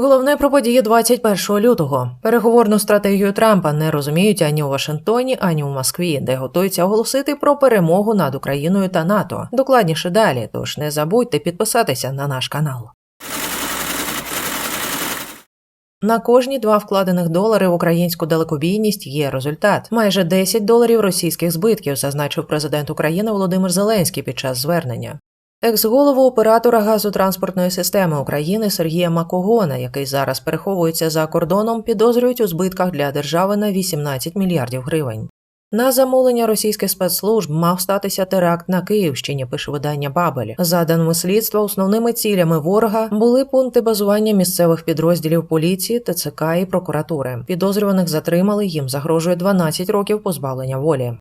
Головне про події 21 лютого. Переговорну стратегію Трампа не розуміють ані у Вашингтоні, ані у Москві, де готуються оголосити про перемогу над Україною та НАТО. Докладніше далі. Тож не забудьте підписатися на наш канал. На кожні два вкладених долари в українську далекобійність є результат. Майже 10 доларів російських збитків, зазначив президент України Володимир Зеленський під час звернення. Екс-голову оператора газотранспортної системи України Сергія Макогона, який зараз переховується за кордоном, підозрюють у збитках для держави на 18 мільярдів гривень. На замовлення російських спецслужб мав статися теракт на Київщині, пише видання Бабель. За даними слідства, основними цілями ворога були пункти базування місцевих підрозділів поліції, ТЦК і прокуратури. Підозрюваних затримали, їм загрожує 12 років позбавлення волі.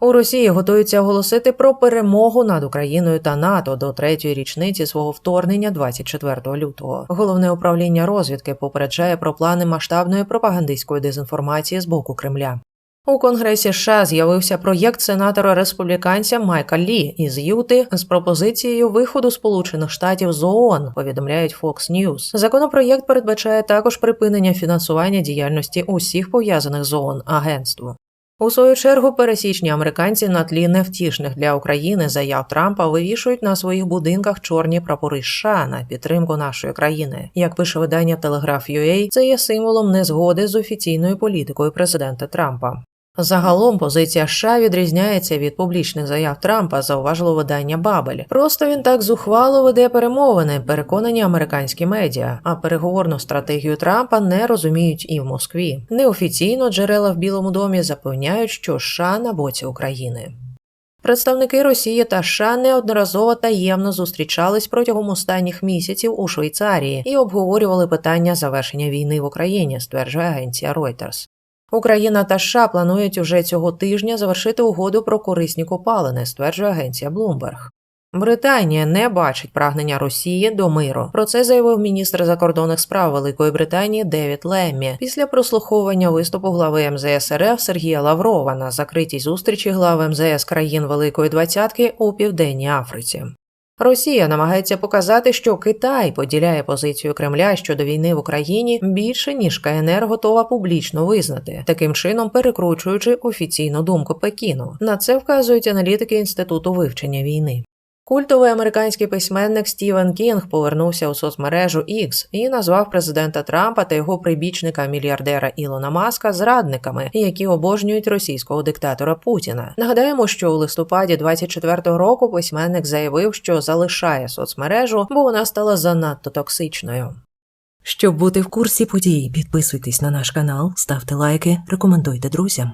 У Росії готуються оголосити про перемогу над Україною та НАТО до третьої річниці свого вторгнення 24 лютого. Головне управління розвідки попереджає про плани масштабної пропагандистської дезінформації з боку Кремля. У Конгресі США з'явився проєкт сенатора республіканця Майка Лі із Юти з пропозицією виходу Сполучених Штатів з ООН, повідомляють Fox News. Законопроєкт передбачає також припинення фінансування діяльності усіх пов'язаних з ООН агентств. У свою чергу пересічні американці на тлі невтішних для України заяв Трампа вивішують на своїх будинках чорні прапори США на підтримку нашої країни. Як пише видання Telegraph.ua, це є символом незгоди з офіційною політикою президента Трампа. Загалом позиція США відрізняється від публічних заяв Трампа, зауважило видання Бабель. Просто він так зухвало веде перемовини, переконані американські медіа. А переговорну стратегію Трампа не розуміють і в Москві. Неофіційно джерела в Білому домі запевняють, що США на боці України. Представники Росії та США неодноразово таємно зустрічались протягом останніх місяців у Швейцарії і обговорювали питання завершення війни в Україні, стверджує агенція Reuters. Україна та США планують уже цього тижня завершити угоду про корисні копалини, стверджує агенція Bloomberg. Британія не бачить прагнення Росії до миру. Про це заявив міністр закордонних справ Великої Британії Девід Леммі після прослуховування виступу глави МЗС РФ Сергія Лаврова на закритій зустрічі глав МЗС країн Великої Двадцятки у Південній Африці. Росія намагається показати, що Китай поділяє позицію Кремля щодо війни в Україні більше ніж КНР готова публічно визнати, таким чином перекручуючи офіційну думку Пекіну. На це вказують аналітики інституту вивчення війни. Культовий американський письменник Стівен Кінг повернувся у соцмережу X і назвав президента Трампа та його прибічника мільярдера Ілона Маска зрадниками, які обожнюють російського диктатора Путіна. Нагадаємо, що у листопаді 24-го року письменник заявив, що залишає соцмережу, бо вона стала занадто токсичною. Щоб бути в курсі подій, підписуйтесь на наш канал, ставте лайки, рекомендуйте друзям.